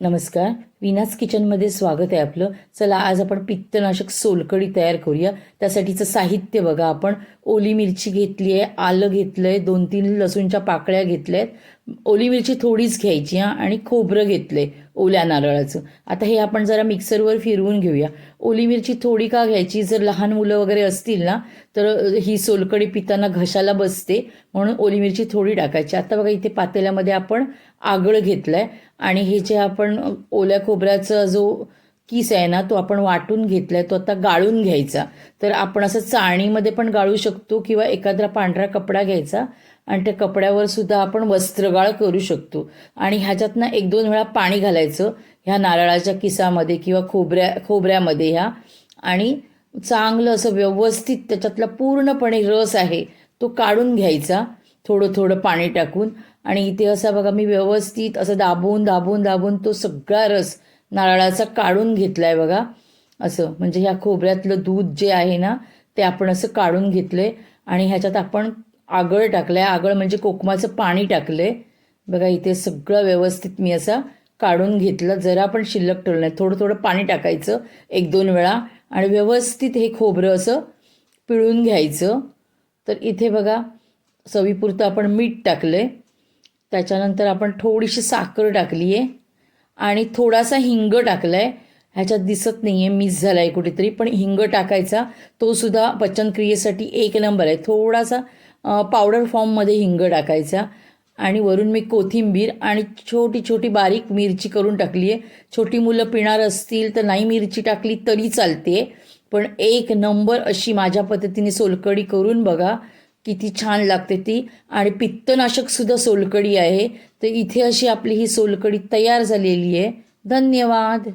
नमस्कार. विनाज किचनमध्ये स्वागत आहे आपलं. चला आज आपण पित्तनाशक सोलकढी तयार करूया. त्यासाठीचं साहित्य बघा आपण. ओली मिरची घेतली आहे आलं घेतलं आहे दोन तीन लसूणच्या पाकळ्या घेतल्या आहेत ओली मिरची थोडीच घ्यायची हां आणि खोबरं घेतलं आहे ओल्या नारळाचं. आता हे आपण जरा मिक्सरवर फिरवून घेऊया. ओली मिरची थोडी का घ्यायची? जर लहान मुलं वगैरे असतील ना तर ही सोलकडी पिताना घशाला बसते म्हणून ओली मिरची थोडी टाकायची. आता बघा इथे पातेल्यामध्ये आपण आगळ घेतलं आहे आणि हे जे आपण ओल्या खोबऱ्याचा जो किस आहे ना तो आपण वाटून घेतलाय तो आता गाळून घ्यायचा. तर आपण असं चाळणीमध्ये पण गाळू शकतो किंवा एखादा पांढरा कपडा घ्यायचा आणि त्या कपड्यावर सुद्धा आपण वस्त्रगाळ करू शकतो. आणि ह्याच्यातनं एक दोन वेळा पाणी घालायचं ह्या नारळाच्या किसामध्ये किंवा खोबऱ्या खोबऱ्यामध्ये ह्या. आणि चांगलं असं व्यवस्थित त्याच्यातला पूर्णपणे रस आहे तो काढून घ्यायचा थोडं थोडं पाणी टाकून. आणि इथे असा बघा मी व्यवस्थित असं दाबून दाबून दाबून तो सगळा रस नारळाचा काढून घेतला आहे बघा. असं म्हणजे ह्या खोबऱ्यातलं दूध जे आहे ना ते आपण असं काढून घेतलं आहे आणि ह्याच्यात आपण आगळ टाकलं आहे आगळ म्हणजे कोकमाचं पाणी टाकलं आहे बघा इथे सगळं व्यवस्थित मी असा काढून घेतलं. जरा पण शिल्लक ठेवलं नाही. थोडं थोडं पाणी टाकायचं एक दोन वेळा आणि व्यवस्थित हे खोबरं असं पिळून घ्यायचं. तर इथे बघा चवीपुरतं आपण मीठ टाकलं आहे त्याच्यानंतर आपण थोडीशी साखर टाकली आहे आणि थोडासा हिंग टाकला आहे ह्याच्यात दिसत नाही आहे मिस झाला आहे कुठेतरी पण हिंग टाकायचा. तो सुद्धा पचनक्रियेसाठी एक नंबर आहे. थोडासा पावडर फॉर्ममध्ये हिंग टाकायचा. आणि वरून मी कोथिंबीर आणि छोटी छोटी बारीक मिरची करून टाकली आहे छोटी मुलं पिणार असतील तर नाही मिरची टाकली तरी चालते पण एक नंबर अशी माझ्या पद्धतीने सोलकडी करून बघा. किती छान लागते ती. आणि पित्तनाशकसुद्धा सोलकडी आहे. तर इथे अशी आपली ही सोलकडी तयार झालेली आहे. धन्यवाद.